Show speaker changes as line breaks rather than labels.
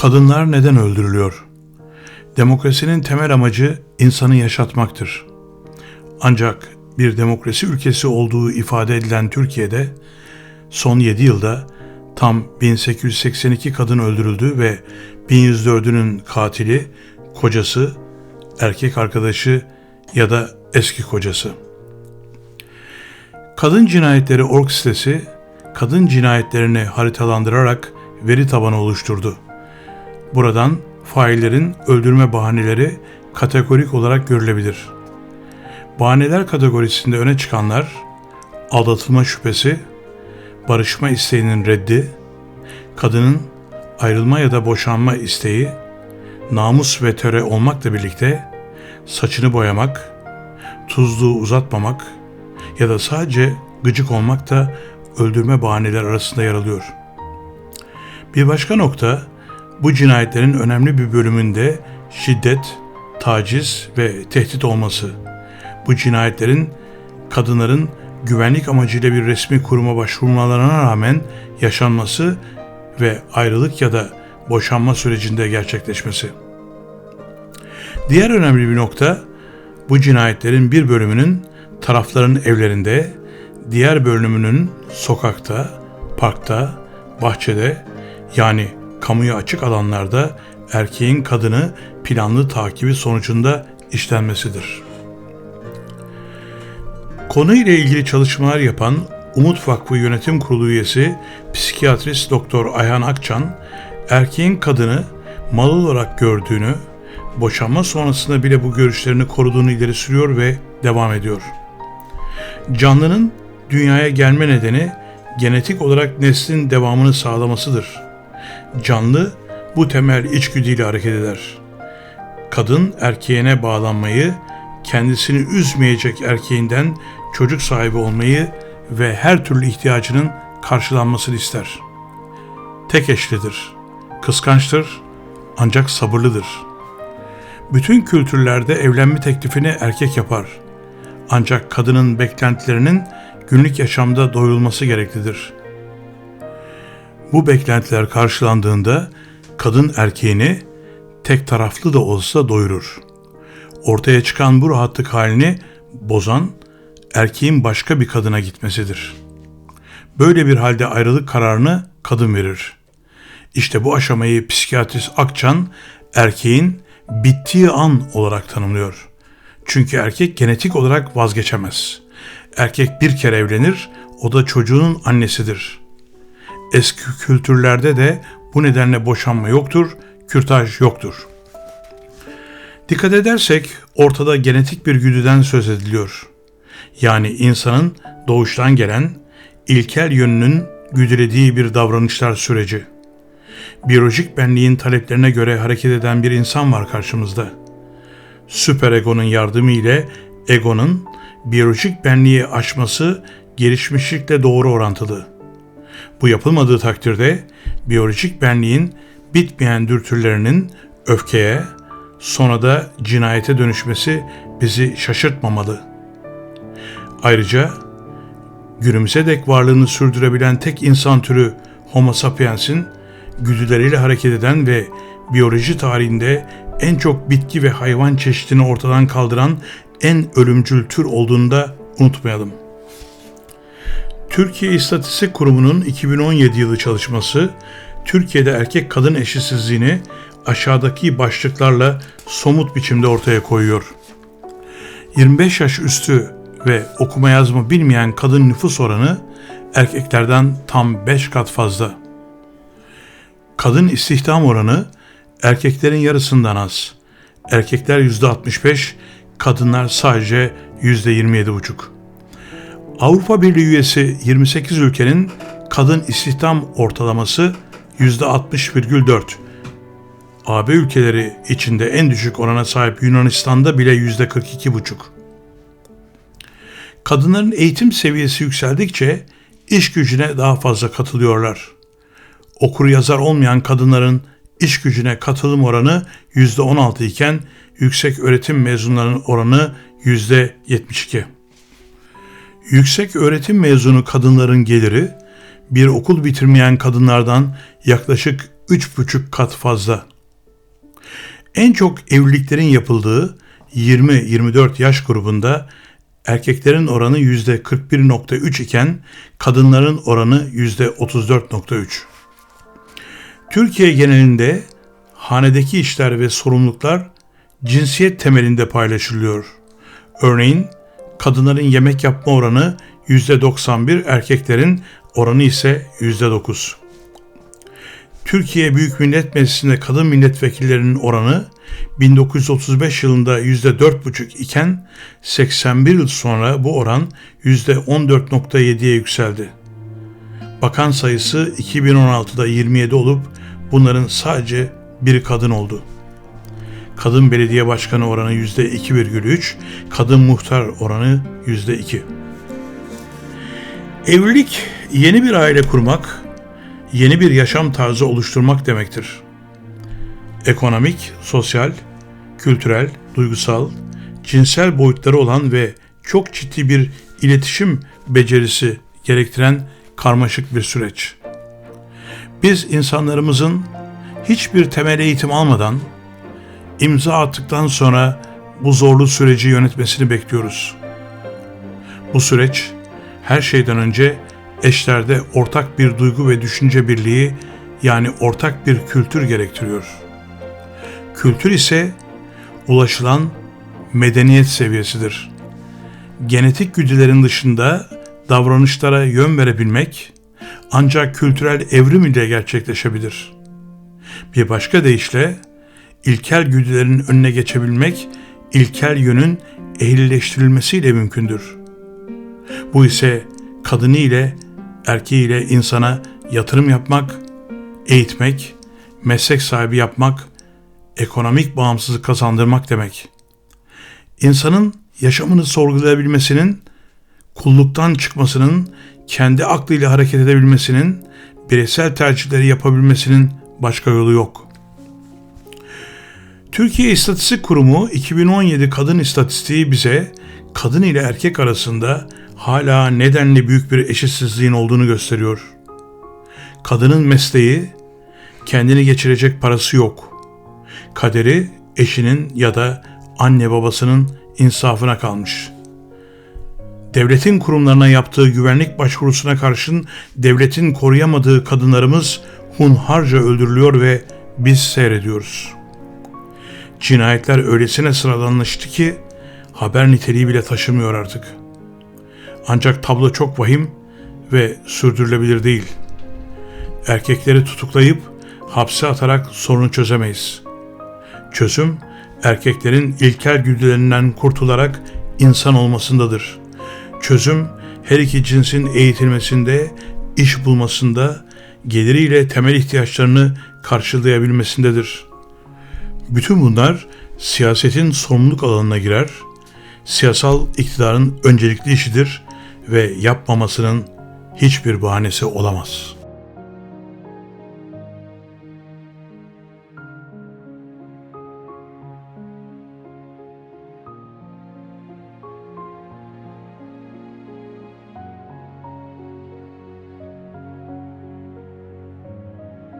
Kadınlar neden öldürülüyor? Demokrasinin temel amacı insanı yaşatmaktır. Ancak bir demokrasi ülkesi olduğu ifade edilen Türkiye'de son 7 yılda tam 1882 kadın öldürüldü ve 1104'ünün katili kocası, erkek arkadaşı ya da eski kocası. Kadın Cinayetleri Org sitesi kadın cinayetlerini haritalandırarak veri tabanı oluşturdu. Buradan faillerin öldürme bahaneleri kategorik olarak görülebilir. Bahaneler kategorisinde öne çıkanlar aldatılma şüphesi, barışma isteğinin reddi, kadının ayrılma ya da boşanma isteği, namus ve töre olmakla birlikte saçını boyamak, tuzluğu uzatmamak ya da sadece gıcık olmak da öldürme bahaneler arasında yer alıyor. Bir başka nokta bu cinayetlerin önemli bir bölümünde şiddet, taciz ve tehdit olması. Bu cinayetlerin kadınların güvenlik amacıyla bir resmi kuruma başvurmalarına rağmen yaşanması ve ayrılık ya da boşanma sürecinde gerçekleşmesi. Diğer önemli bir nokta bu cinayetlerin bir bölümünün tarafların evlerinde, diğer bölümünün sokakta, parkta, bahçede yani kamuya açık alanlarda erkeğin kadını planlı takibi sonucunda işlenmesidir. Konu ile ilgili çalışmalar yapan Umut Vakfı Yönetim Kurulu üyesi psikiyatrist Doktor Ayhan Akçan, erkeğin kadını mal olarak gördüğünü, boşanma sonrasında bile bu görüşlerini koruduğunu ileri sürüyor ve devam ediyor. Canlının dünyaya gelme nedeni genetik olarak neslin devamını sağlamasıdır. Canlı bu temel içgüdüyle hareket eder. Kadın erkeğine bağlanmayı, kendisini üzmeyecek erkeğinden çocuk sahibi olmayı ve her türlü ihtiyacının karşılanmasını ister. Tek eşlidir, kıskançtır ancak sabırlıdır. Bütün kültürlerde evlenme teklifini erkek yapar. Ancak kadının beklentilerinin günlük yaşamda doyulması gereklidir. Bu beklentiler karşılandığında kadın erkeğini tek taraflı da olsa doyurur. Ortaya çıkan bu rahatlık halini bozan erkeğin başka bir kadına gitmesidir. Böyle bir halde ayrılık kararını kadın verir. İşte bu aşamayı psikiyatrist Akçan erkeğin bittiği an olarak tanımlıyor. Çünkü erkek genetik olarak vazgeçemez. Erkek bir kere evlenir, o da çocuğunun annesidir. Eski kültürlerde de bu nedenle boşanma yoktur, kürtaj yoktur. Dikkat edersek ortada genetik bir güdüden söz ediliyor. Yani insanın doğuştan gelen ilkel yönünün güdülediği bir davranışlar süreci. Biyolojik benliğin taleplerine göre hareket eden bir insan var karşımızda. Süper egonun yardımı ile egonun biyolojik benliği aşması gelişmişlikle doğru orantılı. Bu yapılmadığı takdirde biyolojik benliğin bitmeyen dürtülerinin öfkeye, sonra da cinayete dönüşmesi bizi şaşırtmamalı. Ayrıca günümüze dek varlığını sürdürebilen tek insan türü Homo sapiens'in güdüleriyle hareket eden ve biyoloji tarihinde en çok bitki ve hayvan çeşidini ortadan kaldıran en ölümcül tür olduğunu da unutmayalım. Türkiye İstatistik Kurumu'nun 2017 yılı çalışması Türkiye'de erkek kadın eşitsizliğini aşağıdaki başlıklarla somut biçimde ortaya koyuyor. 25 yaş üstü ve okuma yazma bilmeyen kadın nüfus oranı erkeklerden tam 5 kat fazla. Kadın istihdam oranı erkeklerin yarısından az. Erkekler %65, kadınlar sadece %27,5. Avrupa Birliği üyesi 28 ülkenin kadın istihdam ortalaması %60,4. AB ülkeleri içinde en düşük orana sahip Yunanistan'da bile %42,5. Kadınların eğitim seviyesi yükseldikçe iş gücüne daha fazla katılıyorlar. Okur yazar olmayan kadınların iş gücüne katılım oranı %16 iken yüksek öğretim mezunlarının oranı %72. Yüksek öğretim mezunu kadınların geliri bir okul bitirmeyen kadınlardan yaklaşık 3,5 kat fazla. En çok evliliklerin yapıldığı 20-24 yaş grubunda erkeklerin oranı %41.3 iken kadınların oranı %34.3. Türkiye genelinde hanedeki işler ve sorumluluklar cinsiyet temelinde paylaşılıyor. Örneğin kadınların yemek yapma oranı %91, erkeklerin oranı ise %9. Türkiye Büyük Millet Meclisi'nde kadın milletvekillerinin oranı 1935 yılında %4,5 iken 81 yıl sonra bu oran %14,7'ye yükseldi. Bakan sayısı 2016'da 27 olup bunların sadece biri kadın oldu. Kadın belediye başkanı oranı %2,3, kadın muhtar oranı %2. Evlilik yeni bir aile kurmak, yeni bir yaşam tarzı oluşturmak demektir. Ekonomik, sosyal, kültürel, duygusal, cinsel boyutları olan ve çok ciddi bir iletişim becerisi gerektiren karmaşık bir süreç. Biz insanlarımızın hiçbir temel eğitim almadan imza attıktan sonra bu zorlu süreci yönetmesini bekliyoruz. Bu süreç her şeyden önce eşlerde ortak bir duygu ve düşünce birliği yani ortak bir kültür gerektiriyor. Kültür ise ulaşılan medeniyet seviyesidir. Genetik güdülerin dışında davranışlara yön verebilmek ancak kültürel evrim ile gerçekleşebilir. Bir başka deyişle ilkel güdülerin önüne geçebilmek ilkel yönün ehlileştirilmesiyle mümkündür. Bu ise kadını ile erkeği ile insana yatırım yapmak, eğitmek, meslek sahibi yapmak, ekonomik bağımsızlık kazandırmak demek. İnsanın yaşamını sorgulayabilmesinin, kulluktan çıkmasının, kendi aklıyla hareket edebilmesinin, bireysel tercihleri yapabilmesinin başka yolu yok. Türkiye İstatistik Kurumu 2017 kadın istatistiği bize kadın ile erkek arasında hala nedenli büyük bir eşitsizliğin olduğunu gösteriyor. Kadının mesleği, kendini geçirecek parası yok. Kaderi eşinin ya da anne babasının insafına kalmış. Devletin kurumlarına yaptığı güvenlik başvurusuna karşın devletin koruyamadığı kadınlarımız hunharca öldürülüyor ve biz seyrediyoruz. Cinayetler öylesine sıradanlaştı ki haber niteliği bile taşımıyor artık.'' Ancak tablo çok vahim ve sürdürülebilir değil. Erkekleri tutuklayıp hapse atarak sorunu çözemeyiz. Çözüm erkeklerin ilkel güdülerinden kurtularak insan olmasındadır. Çözüm her iki cinsin eğitilmesinde, iş bulmasında, geliriyle temel ihtiyaçlarını karşılayabilmesindedir. Bütün bunlar siyasetin sorumluluk alanına girer, siyasal iktidarın öncelikli işidir ve yapmamasının hiçbir bahanesi olamaz.''